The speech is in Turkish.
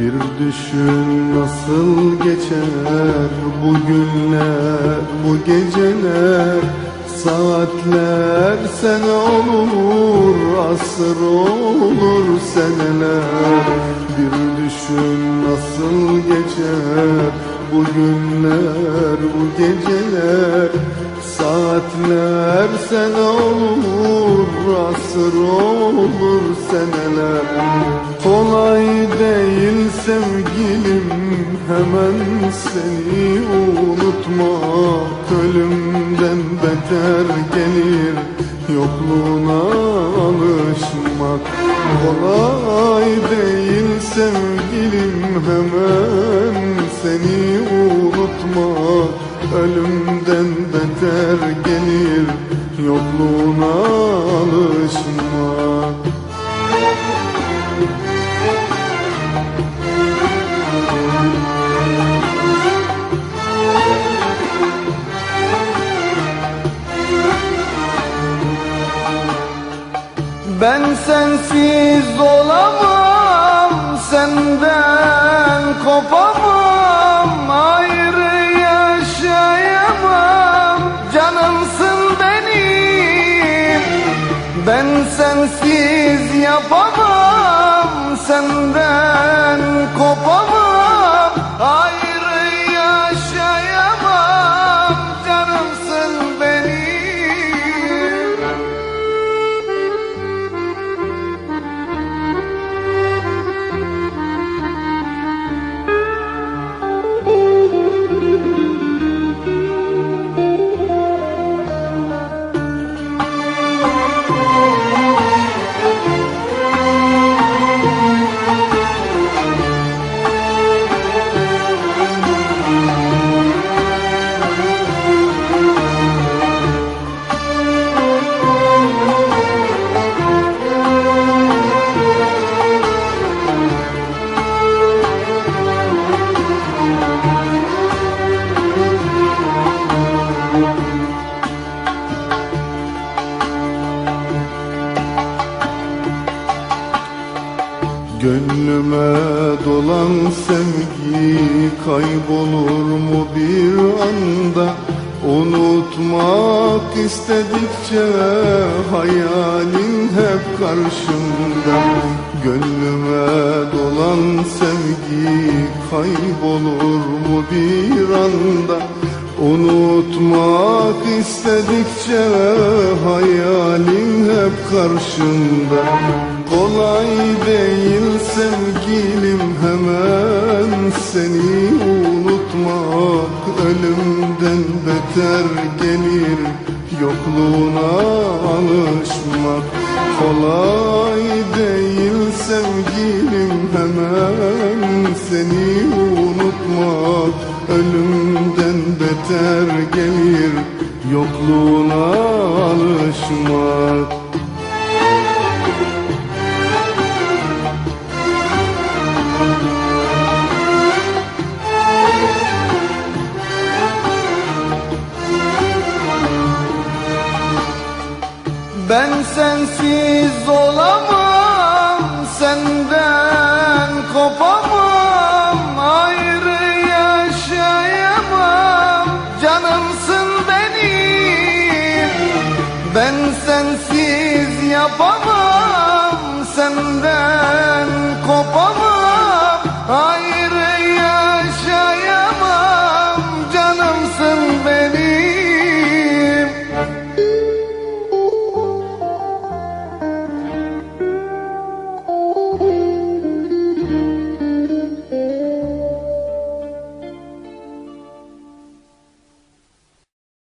Bir düşün nasıl geçer bu günler, bu geceler. Saatler sene olur, asır olur seneler. Bir düşün nasıl geçer bu günler, bu geceler. Saatler sene olur, asır olur seneler. Kolay değil sevgilim hemen seni unutmak. Ölümden beter gelir yokluğuna alışmak. Kolay değil sevgilim hemen seni unutmak Ölümden beter gelir yokluğuna alışmak Ben sensiz olamam, senden kopamam, sensiz yapamam, senden Gönlüme dolan sevgi kaybolur mu bir anda? Unutmak istedikçe hayalin hep karşımda. Gönlüme dolan sevgi kaybolur mu bir anda? Unutmak istedikçe hayalin hep karşında Kolay değil sevgilim hemen seni unutmak Ölümden beter gelir. Yokluğuna alışmak Kolay değil sevgilim hemen seni unutmak Ölümden beter gelir. Yokluğuna senden kopamam Ayrı yaşayamam. Canımsın benim Ben sensiz yapamam. Senden